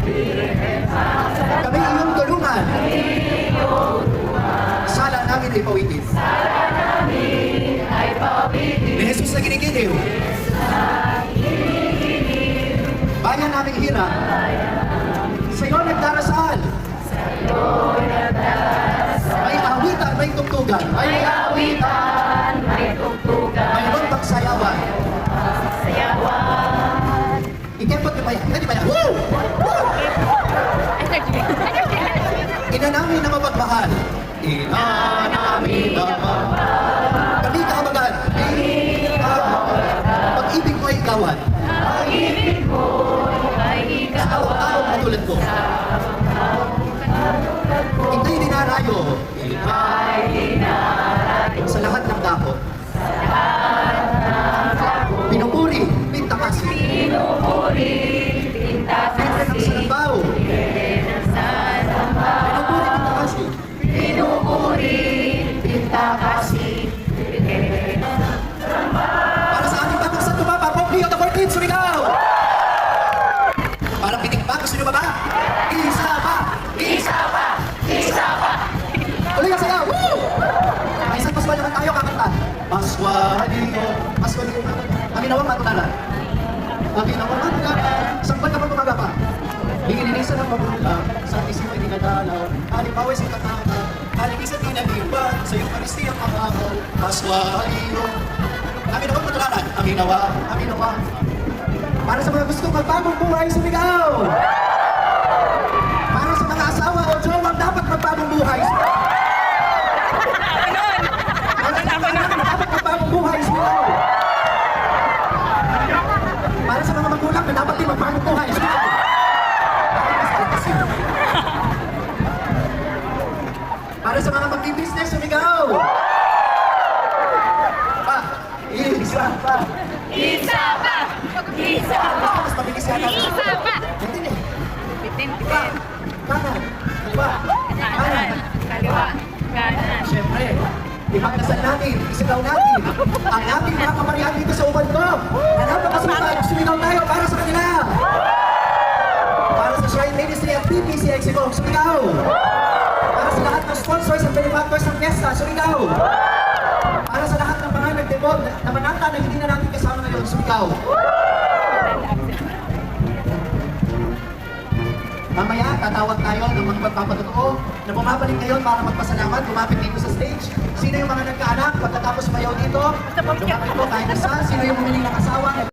Kami iyong tulungan. Sala namin ay pawitin. Ni Jesus na ginigiliw. Bayan naming hirap. Sa iyo nagdarasal. May awitan, may tugtugan. May Awitan, may tugtugan, may lontang sayawan. sayawan. Ikepot ni Bayan. Hindi Bayan. Woo! Ina namin na mapagmahal. Ina namin na mapagmahal. Kami kahabagan. Pag-ibig mo ay ikawan. Pag-ibig mo ay Sa ikaw araw-araw katulad ko. Ika'y dinarayo. ay Paswadito, paswadito. Kami nawang matularan. Kami nawang matularan. Sangbat naman tumaga pa. Hingininisan ng magulang, sa isipan hindi nadalaw. Halimbawa sa katama, halibisan pinag-iwan, sa iyong karistiyang pangako. Paswadito. Kami nawang matularan. Kami nawa, kami nawa. Para sa mga gusto magbagong buhay, sumigaw! Para Para sa mga magbi-business, sumigaw! Pa! Isa pa! Isa pa, isa pa. Mas mabilis yata. Isa pa. Hindi eh. Bitin, Pa! Kanan! Kaliwa! Kanan! Kaliwa, kanan. Siyempre, ipagdasal natin, isigaw natin, ang ating mga kamarihan dito sa uban ko. Na napakasipag, sumigaw tayo para sa kanila. Para sa Shrine Ministry at PPCX ko, sumigaw. Ng benefactors ng fiesta, sumigaw. Para sa lahat ng mga nagdebog na manata na hindi na natin kasama ngayon, sumigaw. Mamaya, tatawag tayo ng mga magpapatotoo na bumabalik ngayon para magpasalamat, lumapit dito sa stage. Sino yung mga nagkaanak pagkatapos mayaw dito? Lumapit po kahit isa. Sino yung bumili ng asawa,